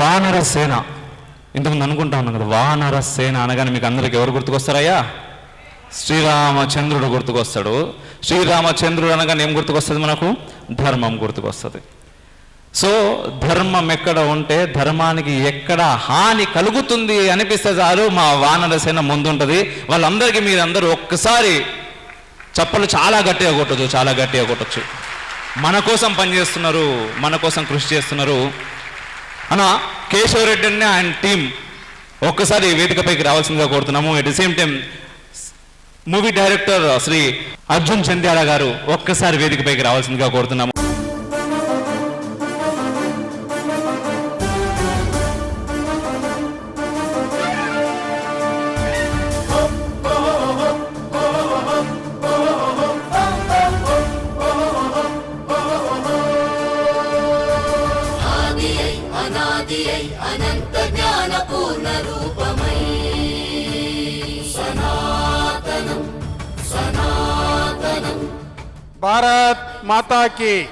వానర సేన. ఇంతకుముందు అనుకుంటా ఉన్నాం కదా వానర సేన అనగానే మీకు అందరికి ఎవరు గుర్తుకొస్తారయ్యా? శ్రీరామచంద్రుడు గుర్తుకొస్తాడు. శ్రీరామచంద్రుడు అనగానే ఏం గుర్తుకొస్తుంది మనకు? ధర్మం గుర్తుకొస్తుంది. సో ధర్మం ఎక్కడ ఉంటే ధర్మానికి ఎక్కడ హాని కలుగుతుంది అనిపిస్తే చాలు మా వానర సేన ముందుంటుంది. వాళ్ళందరికీ మీరందరూ ఒక్కసారి చప్పలు చాలా గట్టిగా కొట్టచ్చు చాలా గట్టిగా కొట్టచ్చు. మన కోసం పనిచేస్తున్నారు మన కోసం కృషి చేస్తున్నారు. అన్న కేశవరెడ్డి అనే ఆయన టీం ఒక్కసారి వేదికపైకి రావాల్సిందిగా కోరుతున్నాము. At the same time movie director Shri Arjun Chandyala గారు ఒక్కసారి వేదికపైకి రావాల్సిందిగా కోరుతున్నాము. అనాదియై అనంత జ్ఞాన పూర్ణ రూపమై. సనాతనం సనాతనం. భారత్ మాతాకి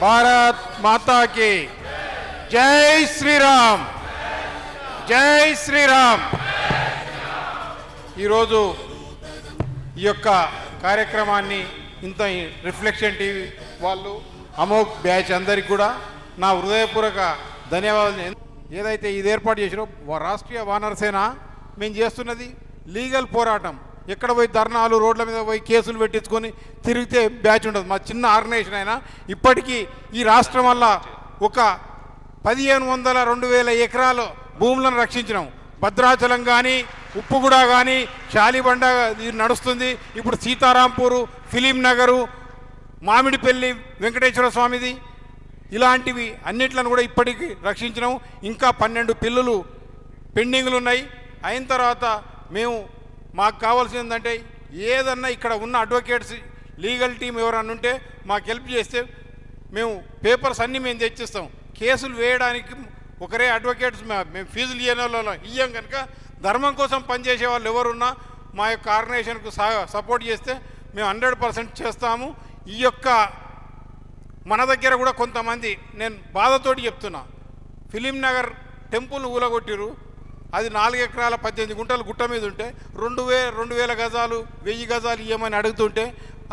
భారత్ మాతాకి జై శ్రీరామ్. జై శ్రీరామ్. ఈరోజు ఈ యొక్క కార్యక్రమాన్ని ఇంత రిఫ్లెక్షన్ టీవీ వాళ్ళు అమోక్ బ్యాచ్ అందరికి కూడా నా హృదయపూర్వక ధన్యవాదాలు. ఏదైతే ఇది ఏర్పాటు చేసిరో రాష్ట్రీయ వానరసేన మేము చేస్తున్నది లీగల్ పోరాటం. ఎక్కడ పోయి ధర్నాలు రోడ్ల మీద పోయి కేసులు పెట్టించుకొని తిరిగితే బ్యాచ్ ఉండదు. మా చిన్న ఆర్గనైజేషన్ అయినా ఇప్పటికీ ఈ రాష్ట్రం వల్ల ఒక పదిహేను వందల రెండు వేల ఎకరాలు భూములను రక్షించినాం. భద్రాచలం కానీ ఉప్పుగూడ కానీ శాలిబండ ఇది నడుస్తుంది. ఇప్పుడు సీతారాంపూరు ఫిలిం నగరు మామిడిపల్లి వెంకటేశ్వర స్వామిది ఇలాంటివి అన్నిట్లను కూడా ఇప్పటికీ రక్షించినాము. ఇంకా పన్నెండు పిల్లులు పెండింగ్లు ఉన్నాయి అయిన తర్వాత మేము మాకు కావాల్సింది ఏంటంటే ఏదన్నా ఇక్కడ ఉన్న అడ్వకేట్స్ లీగల్ టీం ఎవరన్నా ఉంటే మాకు హెల్ప్ చేస్తే మేము పేపర్స్ అన్నీ మేము తెచ్చిస్తాం. కేసులు వేయడానికి ఒకరే అడ్వకేట్స్ మేము ఫీజులు ఇయ్యని వాళ్ళు ఇయ్యం కనుక ధర్మం కోసం పనిచేసే వాళ్ళు ఎవరున్నా మా యొక్క ఆర్గనైజేషన్కు సపోర్ట్ చేస్తే మేము హండ్రెడ్ పర్సెంట్ చేస్తాము. ఈ యొక్క మన దగ్గర కూడా కొంతమంది నేను బాధతోటి చెప్తున్నా. ఫిలిం నగర్ టెంపుల్ ఊలగొట్టిరు అది నాలుగు ఎకరాల పద్దెనిమిది గుంటలు గుట్ట మీద ఉంటే రెండు వే రెండు వేల గజాలు వెయ్యి గజాలు ఇవ్వమని అడుగుతుంటే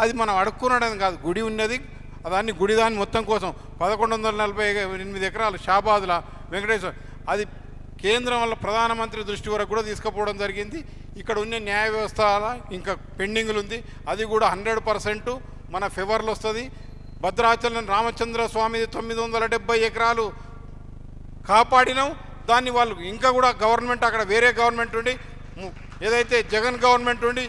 అది మనం అడుక్కునడం కాదు. గుడి ఉన్నది. దాన్ని గుడి దాన్ని మొత్తం కోసం పదకొండు వందల నలభై ఎనిమిది ఎకరాలు షాబాదుల వెంకటేశ్వర అది కేంద్రం వల్ల ప్రధానమంత్రి దృష్టి వరకు కూడా తీసుకుపోవడం జరిగింది. ఇక్కడ ఉన్న న్యాయ వ్యవస్థ ఇంకా పెండింగ్లు ఉంది అది కూడా హండ్రెడ్ పర్సెంట్ మన ఫేవర్లో వస్తుంది. భద్రాచలం రామచంద్ర స్వామి తొమ్మిది వందల డెబ్బై ఎకరాలు కాపాడినాం. దాన్ని వాళ్ళు ఇంకా కూడా గవర్నమెంట్ అక్కడ వేరే గవర్నమెంట్ ఉండి ఏదైతే జగన్ గవర్నమెంట్ ఉండి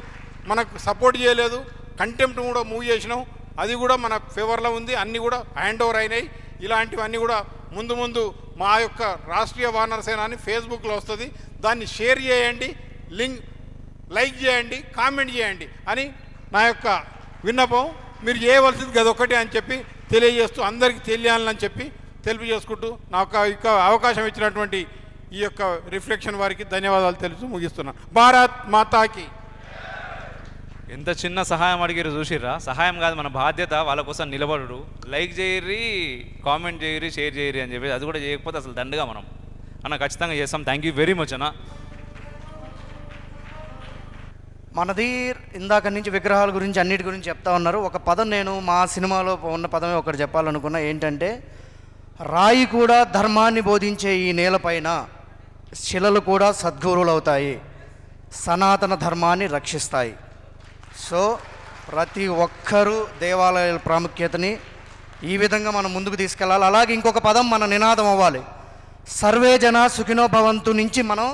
మనకు సపోర్ట్ చేయలేదు కంటెంప్ట్ కూడా మూవ్ చేసినాం. అది కూడా మన ఫేవర్లో ఉంది. అన్నీ కూడా హ్యాండ్ ఓవర్ అయినాయి. ఇలాంటివన్నీ కూడా ముందు ముందు మా యొక్క రాష్ట్రీయ వానరసేన అని ఫేస్బుక్లో వస్తుంది. దాన్ని షేర్ చేయండి లింక్ లైక్ చేయండి కామెంట్ చేయండి అని నా యొక్క విన్నపం. మీరు చేయవలసింది గదొక్కటి అని చెప్పి తెలియజేస్తూ అందరికీ తెలియాలని చెప్పి తెలియజేసుకుంటూ నాకు ఇక అవకాశం ఇచ్చినటువంటి ఈ యొక్క రిఫ్లెక్షన్ వారికి ధన్యవాదాలు తెలుసు ముగిస్తున్నాను భారత్ మాతాకి. ఎంత చిన్న సహాయం అడిగారు చూసిర్రా? సహాయం కాదు మన బాధ్యత వాళ్ళ కోసం నిలబడు లైక్ చేయరి కామెంట్ చేయరి షేర్ చేయరి అని చెప్పి అది కూడా చేయకపోతే అసలు దండగా మనం. అన్న ఖచ్చితంగా చేస్తాం. థ్యాంక్ యూ వెరీ మచ్ అన్న. మనది ఇందాక నుంచి విగ్రహాల గురించి అన్నిటి గురించి చెప్తా ఉన్నారు. ఒక పదం నేను మా సినిమాలో ఉన్న పదమే ఒకటి చెప్పాలనుకున్నా. ఏంటంటే రాయి కూడా ధర్మాన్ని బోధించే ఈ నేలపైన శిలలు కూడా సద్గురువులు అవుతాయి సనాతన ధర్మాన్ని రక్షిస్తాయి. సో ప్రతి ఒక్కరూ దేవాలయాల ప్రాముఖ్యతని ఈ విధంగా మనం ముందుకు తీసుకెళ్ళాలి. అలాగే ఇంకొక పదం మన నినాదం అవ్వాలి. సర్వే జన సుఖినో భవంతు నుంచి మనం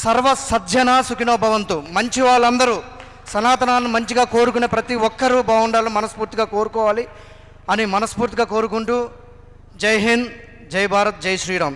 సర్వ సజ్జన సుఖినో భవంతు. మంచి వాళ్ళందరూ సనాతనాన్ని మంచిగా కోరుకునే ప్రతి ఒక్కరూ బాగుండాలని మనస్ఫూర్తిగా కోరుకోవాలి అని మనస్ఫూర్తిగా కోరుకుంటూ జై హింద్ జై భారత్ జై శ్రీరామ్.